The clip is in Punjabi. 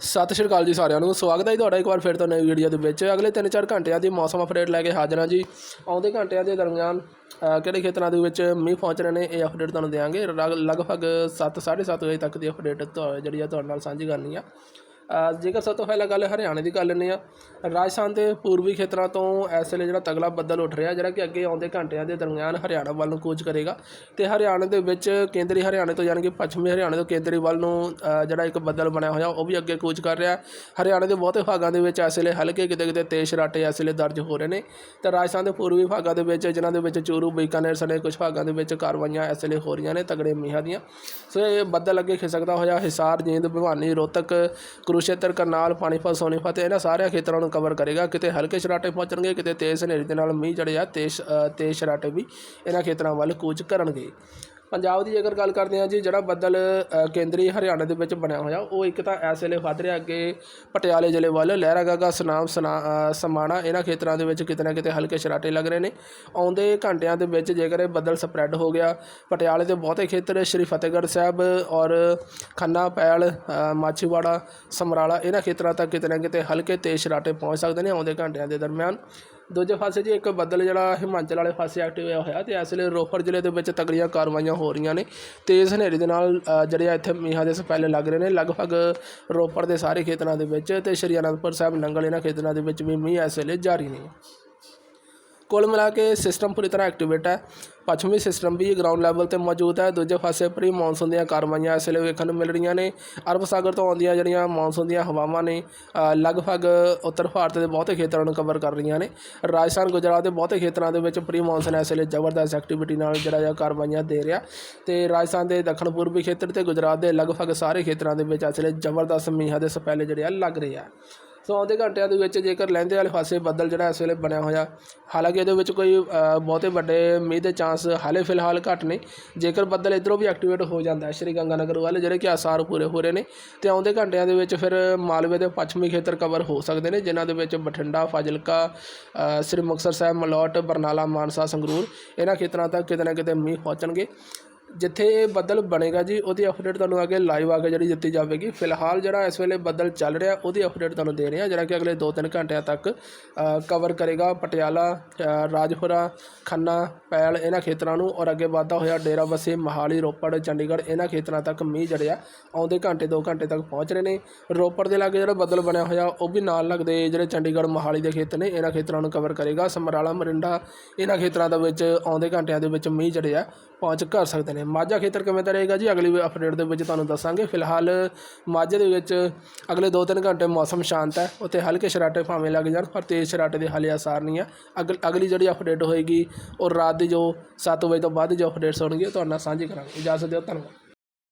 ਸਤਿ ਸ਼੍ਰੀ ਅਕਾਲ ਜੀ ਸਾਰਿਆਂ ਨੂੰ। ਸਵਾਗਤ ਹੈ ਜੀ ਤੁਹਾਡਾ ਇੱਕ ਵਾਰ ਫਿਰ ਤੋਂ ਨਵੀਂ ਵੀਡੀਓ ਦੇ ਵਿੱਚ। ਅਗਲੇ 3-4 ਘੰਟਿਆਂ ਦੀ ਮੌਸਮ ਅਪਡੇਟ ਲੈ ਕੇ ਹਾਜ਼ਰ ਹਾਂ ਜੀ। ਆਉਂਦੇ ਘੰਟਿਆਂ ਦੇ ਦਰਮਿਆਨ ਕਿਹੜੇ ਖੇਤਰਾਂ ਦੇ ਵਿੱਚ ਮੀਂਹ ਪਹੁੰਚ ਰਹੇ ਨੇ ਇਹ ਅਪਡੇਟ ਤੁਹਾਨੂੰ ਦੇਵਾਂਗੇ ਲਗ- ਲਗਭਗ 7-7:30 ਵਜੇ ਤੱਕ ਦੀ ਅਪਡੇਟ ਤੁਹਾ- ਜਿਹੜੀ ਆ ਤੁਹਾਡੇ ਨਾਲ ਸਾਂਝੀ ਕਰਨੀ ਆ। ਜੇਕਰ ਸਭ ਤੋਂ ਪਹਿਲਾਂ ਗੱਲ ਹਰਿਆਣੇ ਦੀ ਕਰ ਲੈਂਦੇ ਆ ਰਾਜਸਥਾਨ ਦੇ ਪੂਰਬੀ ਖੇਤਰਾਂ ਤੋਂ ਇਸ ਵੇਲੇ ਜਿਹੜਾ ਤਗਲਾ ਬੱਦਲ ਉੱਠ ਰਿਹਾ, ਜਿਹੜਾ ਕਿ ਅੱਗੇ ਆਉਂਦੇ ਘੰਟਿਆਂ ਦੇ ਦਰਮਿਆਨ ਹਰਿਆਣਾ ਵੱਲ ਨੂੰ ਕੂਚ ਕਰੇਗਾ ਤੇ ਹਰਿਆਣੇ ਦੇ ਵਿੱਚ ਕੇਂਦਰੀ ਹਰਿਆਣੇ ਤੋਂ ਯਾਨੀ ਕਿ ਪੱਛਮੀ ਹਰਿਆਣੇ ਤੋਂ ਕੇਂਦਰੀ ਵੱਲ ਨੂੰ ਜਿਹੜਾ ਇੱਕ ਬੱਦਲ ਬਣਿਆ ਹੋਇਆ, ਉਹ ਵੀ ਅੱਗੇ ਕੂਚ ਕਰ ਰਿਹਾ। ਹਰਿਆਣੇ ਦੇ ਬਹੁਤੇ ਭਾਗਾਂ ਦੇ ਵਿੱਚ ਇਸ ਵੇਲੇ ਹਲਕੇ ਕਿਤੇ ਕਿਤੇ ਤੇਜ਼ ਸ਼ਰਾਟੇ ਇਸ ਵੇਲੇ ਦਰਜ ਹੋ ਰਹੇ ਨੇ। ਤੇ ਰਾਜਸਥਾਨ ਦੇ ਪੂਰਬੀ ਭਾਗਾਂ ਦੇ ਵਿੱਚ, ਜਿਨ੍ਹਾਂ ਦੇ ਵਿੱਚ ਚੂਰੂ, ਬੀਕਾਨੇਰ ਸਣੇ ਕੁਝ ਭਾਗਾਂ ਦੇ ਵਿੱਚ ਕਾਰਵਾਈਆਂ ਇਸ ਵੇਲੇ ਹੋ ਰਹੀਆਂ ਨੇ ਤਗੜੇ ਮੀਂਹਾਂ ਦੀਆਂ। ਸੋ ਇਹ ਬੱਦਲ ਅੱਗੇ ਖਿਸਕਦਾ ਹੋਇਆ ਹਿਸਾਰ, ਜੀਂਦ, ਭਿਵਾਨੀ, ਰੋਹਤਕ ਕੁਰੂਸ਼ੇਤਰ ਕਰਨਾਲ ਪਾਣੀਪਤ ਸੋਨੀਪਤ ਇਹਨਾਂ ਸਾਰੇ ਖੇਤਰਾਂ ਨੂੰ ਕਵਰ ਕਰੇਗਾ। ਕਿਤੇ ਹਲਕੇ ਸ਼ਰਾਟੇ ਪਹੁੰਚਣਗੇ, ਕਿਤੇ ਤੇਜ਼ ਹਨੇਰੀ ਦੇ ਨਾਲ ਮੀਂਹ ਜਿਹੜੇ ਆ ਤੇਜ਼ ਤੇਜ਼ ਸ਼ਰਾਟੇ ਵੀ ਇਹਨਾਂ ਖੇਤਰਾਂ ਵੱਲ ਕੂਚ ਕਰਨਗੇ। ਪੰਜਾਬ ਦੀ ਜੇਕਰ ਗੱਲ ਕਰਦੇ ਹਾਂ ਜੀ, ਜਿਹੜਾ ਬੱਦਲ ਕੇਂਦਰੀ ਹਰਿਆਣਾ ਦੇ ਵਿੱਚ ਬਣਿਆ ਹੋਇਆ, ਉਹ ਇੱਕ ਤਾਂ ਇਸ ਵੇਲੇ ਵੱਧ ਰਿਹਾ, ਅੱਗੇ ਪਟਿਆਲੇ ਜ਼ਿਲ੍ਹੇ ਵੱਲ ਲਹਿਰਾਗਾਗਾ ਸੁਨਾਮ, ਸੁਨਾ ਸਮਾਣਾ, ਇਹਨਾਂ ਖੇਤਰਾਂ ਦੇ ਵਿੱਚ ਕਿਤੇ ਨਾ ਕਿਤੇ ਹਲਕੇ ਸ਼ਰਾਟੇ ਲੱਗ ਰਹੇ ਨੇ। ਆਉਂਦੇ ਘੰਟਿਆਂ ਦੇ ਵਿੱਚ ਜੇਕਰ ਇਹ ਬੱਦਲ ਸਪਰੈਡ ਹੋ ਗਿਆ, ਪਟਿਆਲੇ ਦੇ ਬਹੁਤੇ ਖੇਤਰ, ਸ਼੍ਰੀ ਫਤਿਹਗੜ੍ਹ ਸਾਹਿਬ ਔਰ ਖੰਨਾ, ਪੈਲ ਮਾਛੀਵਾੜਾ, ਸਮਰਾਲਾ, ਇਹਨਾਂ ਖੇਤਰਾਂ ਤੱਕ ਕਿਤੇ ਨਾ ਕਿਤੇ ਹਲਕੇ ਤੇਜ਼ ਸ਼ਰਾਟੇ ਪਹੁੰਚ ਸਕਦੇ ਨੇ ਆਉਂਦੇ ਘੰਟਿਆਂ ਦੇ ਦਰਮਿਆਨ। ਦੂਜੇ ਪਾਸੇ ਜੀ ਇੱਕ ਬੱਦਲ ਜਿਹੜਾ ਹਿਮਾਚਲ ਵਾਲੇ ਪਾਸੇ ਐਕਟਿਵ ਹੋਇਆ ਹੋਇਆ ਤੇ ਇਸ ਵੇਲੇ ਰੋਪੜ ਜ਼ਿਲ੍ਹੇ ਦੇ ਵਿੱਚ ਤਗੜੀਆਂ ਕਾਰਵਾਈਆਂ ਹੋ ਰਹੀਆਂ ਨੇ ਤੇਜ਼ ਹਨੇਰੀ ਦੇ ਨਾਲ ਜਿਹੜੇ ਆ ਇੱਥੇ ਮੀਂਹਾਂ ਦੇ ਸਪੈਲੇ ਲੱਗ ਰਹੇ ਨੇ, ਲਗਭਗ ਰੋਪੜ ਦੇ ਸਾਰੇ ਖੇਤਰਾਂ ਦੇ ਵਿੱਚ ਤੇ ਸ਼੍ਰੀ ਅਨੰਦਪੁਰ ਸਾਹਿਬ ਨੰਗਲ ਇਹਨਾਂ ਖੇਤਰਾਂ ਦੇ ਵਿੱਚ ਵੀ ਮੀਂਹ ਇਸ ਵੇਲੇ ਜਾਰੀ ਨੇ। ਕੁੱਲ ਮਿਲਾ ਕੇ ਸਿਸਟਮ ਪੂਰੀ ਤਰ੍ਹਾਂ ਐਕਟੀਵੇਟ ਹੈ। ਪੱਛਮੀ ਸਿਸਟਮ ਵੀ ਗਰਾਊਂਡ ਲੈਵਲ ਤੇ ਮੌਜੂਦ ਹੈ। ਦੂਜੇ ਪਾਸੇ ਪ੍ਰੀ ਮੌਨਸੂਨ ਦੀਆਂ ਕਾਰਵਾਈਆਂ ਇਸ ਵੇਲੇ ਵੇਖਣ ਨੂੰ ਮਿਲ ਰਹੀਆਂ ਨੇ। ਅਰਬ ਸਾਗਰ ਤੋਂ ਆਉਂਦੀਆਂ ਜਿਹੜੀਆਂ ਮੌਨਸੂਨ ਦੀਆਂ ਹਵਾਵਾਂ ਨੇ ਲਗਭਗ ਉੱਤਰ ਭਾਰਤ ਦੇ ਬਹੁਤੇ ਖੇਤਰਾਂ ਨੂੰ ਕਵਰ ਕਰ ਰਹੀਆਂ ਨੇ। ਰਾਜਸਥਾਨ, ਗੁਜਰਾਤ ਦੇ ਬਹੁਤੇ ਖੇਤਰਾਂ ਦੇ ਵਿੱਚ ਪ੍ਰੀ ਮੌਨਸੂਨ ਇਸ ਲਈ ਜ਼ਬਰਦਸਤ ਐਕਟੀਵਿਟੀ ਨਾਲ ਜਿਹੜਾ ਆ ਕਾਰਵਾਈਆਂ ਦੇ ਰਿਹਾ। ਤੇ ਰਾਜਸਥਾਨ ਦੇ ਦੱਖਣ ਪੂਰਬੀ ਖੇਤਰ ਤੇ ਗੁਜਰਾਤ ਦੇ ਲਗਭਗ ਸਾਰੇ ਖੇਤਰਾਂ ਦੇ ਵਿੱਚ ਇਸ ਵੇਲੇ ਜ਼ਬਰਦਸਤ ਮੀਂਹਾਂ ਦੇ ਸਪੈਲੇ ਜਿਹੜੇ ਆ ਲੱਗ ਰਹੇ ਆ। ਸੋ ਆਉਂਦੇ ਘੰਟਿਆਂ ਦੇ ਵਿੱਚ ਜੇਕਰ ਲਹਿੰਦੇ ਵਾਲੇ ਪਾਸੇ ਬੱਦਲ ਜਿਹੜਾ ਇਸ ਵੇਲੇ ਬਣਿਆ ਹੋਇਆ, ਹਾਲਾਂਕਿ ਇਹਦੇ ਵਿੱਚ ਕੋਈ ਬਹੁਤੇ ਵੱਡੇ ਮੀਂਹ ਦੇ ਚਾਂਸ ਹਾਲੇ ਫਿਲਹਾਲ ਘੱਟ ਨੇ। ਜੇਕਰ ਬੱਦਲ ਇਧਰੋਂ ਵੀ ਐਕਟੀਵੇਟ ਹੋ ਜਾਂਦਾ ਹੈ, ਸ਼੍ਰੀ ਗੰਗਾਨਗਰ ਵੱਲ, ਜਿਹੜੇ ਕਿ ਆਸਾਰ ਪੂਰੇ ਹੋ ਰਹੇ ਨੇ, ਤੇ ਆਉਂਦੇ ਘੰਟਿਆਂ ਦੇ ਵਿੱਚ ਫਿਰ ਮਾਲਵੇ ਦੇ ਪੱਛਮੀ ਖੇਤਰ ਕਵਰ ਹੋ ਸਕਦੇ ਨੇ, ਜਿਨ੍ਹਾਂ ਦੇ ਵਿੱਚ ਬਠਿੰਡਾ, ਫਾਜ਼ਿਲਕਾ ਸ੍ਰੀ ਮੁਕਤਸਰ ਸਾਹਿਬ, ਮਲੌਟ, ਬਰਨਾਲਾ, ਮਾਨਸਾ, ਸੰਗਰੂਰ, ਇਹਨਾਂ ਖੇਤਰਾਂ ਤੱਕ ਕਿਤੇ ਨਾ ਕਿਤੇ ਮੀਂਹ ਪਹੁੰਚਣਗੇ। ਜਿੱਥੇ ਇਹ ਬੱਦਲ ਬਣੇਗਾ ਜੀ, ਉਹਦੀ ਅਪਡੇਟ ਤੁਹਾਨੂੰ ਅੱਗੇ ਲਾਈਵ ਆ ਕੇ ਜਿਹੜੀ ਦਿੱਤੀ ਜਾਵੇਗੀ। ਫਿਲਹਾਲ ਜਿਹੜਾ ਇਸ ਵੇਲੇ ਬੱਦਲ ਚੱਲ ਰਿਹਾ, ਉਹਦੀ ਅਪਡੇਟ ਤੁਹਾਨੂੰ ਦੇ ਰਹੇ ਹਾਂ, ਜਿਹੜਾ ਕਿ ਅਗਲੇ 2-3 ਘੰਟਿਆਂ ਤੱਕ ਕਵਰ ਕਰੇਗਾ ਪਟਿਆਲਾ ਰਾਜਪੁਰਾ, ਖੰਨਾ, ਪੈਲ ਇਹਨਾਂ ਖੇਤਰਾਂ ਨੂੰ ਔਰ ਅੱਗੇ ਵਧਦਾ ਹੋਇਆ ਡੇਰਾ ਬੱਸੇ ਮਹਾਲੀ, ਰੋਪੜ, ਚੰਡੀਗੜ੍ਹ ਇਹਨਾਂ ਖੇਤਰਾਂ ਤੱਕ ਮੀਂਹ ਜੜਿਆ ਆਉਂਦੇ ਘੰਟੇ 2 ਘੰਟੇ ਤੱਕ ਪਹੁੰਚ ਰਹੇ ਨੇ। ਰੋਪੜ ਦੇ ਲਾਗੇ ਜਿਹੜਾ ਬੱਦਲ ਬਣਿਆ ਹੋਇਆ, ਉਹ ਵੀ ਨਾਲ ਲੱਗਦੇ ਜਿਹੜੇ ਚੰਡੀਗੜ੍ਹ, ਮਹਾਲੀ ਦੇ ਖੇਤਰ ਨੇ, ਇਹਨਾਂ ਖੇਤਰਾਂ ਨੂੰ ਕਵਰ ਕਰੇਗਾ। ਸਮਰਾਲਾ, ਮਰਿੰਡਾ ਇਹਨਾਂ ਖੇਤਰਾਂ ਦੇ ਵਿੱਚ ਆਉਂਦੇ ਘੰਟਿਆਂ ਦੇ ਵਿੱਚ ਮੀਂਹ ਜੜਿਆ ਪਹੁੰਚ ਕਰ ਸਕਦੇ ਨੇ। ਮਾਝਾ ਖੇਤਰ ਕਿਵੇਂ ਦਾ ਰਹੇਗਾ ਜੀ? ਅਗਲੀ ਅਪਡੇਟ ਦੇ ਵਿੱਚ ਤੁਹਾਨੂੰ ਦੱਸਾਂਗੇ। ਫਿਲਹਾਲ ਮਾਝੇ ਦੇ ਵਿੱਚ ਅਗਲੇ 2-3 ਘੰਟੇ ਮੌਸਮ ਸ਼ਾਂਤ ਹੈ। ਉੱਥੇ ਹਲਕੇ ਸ਼ਰਾਟੇ ਭਾਵੇਂ ਲੱਗ ਜਾਣ, ਪਰ ਤੇਜ਼ ਸ਼ਰਾਟੇ ਦੇ ਹਾਲੇ ਆਸਾਰ ਨਹੀਂ ਹੈ। ਅਗਲ ਅਗਲੀ ਜਿਹੜੀ ਅਪਡੇਟ ਹੋਏਗੀ, ਉਹ ਰਾਤ ਦੀ ਜੋ 7 ਵਜੇ ਤੋਂ ਬਾਅਦ ਜੋ ਅਪਡੇਟਸ ਹੋਣਗੇ ਉਹ ਤੁਹਾਡੇ ਨਾਲ ਸਾਂਝੀ ਕਰਾਂਗੇ। ਇਜਾਜ਼ਤ ਦਿਓ, ਧੰਨਵਾਦ।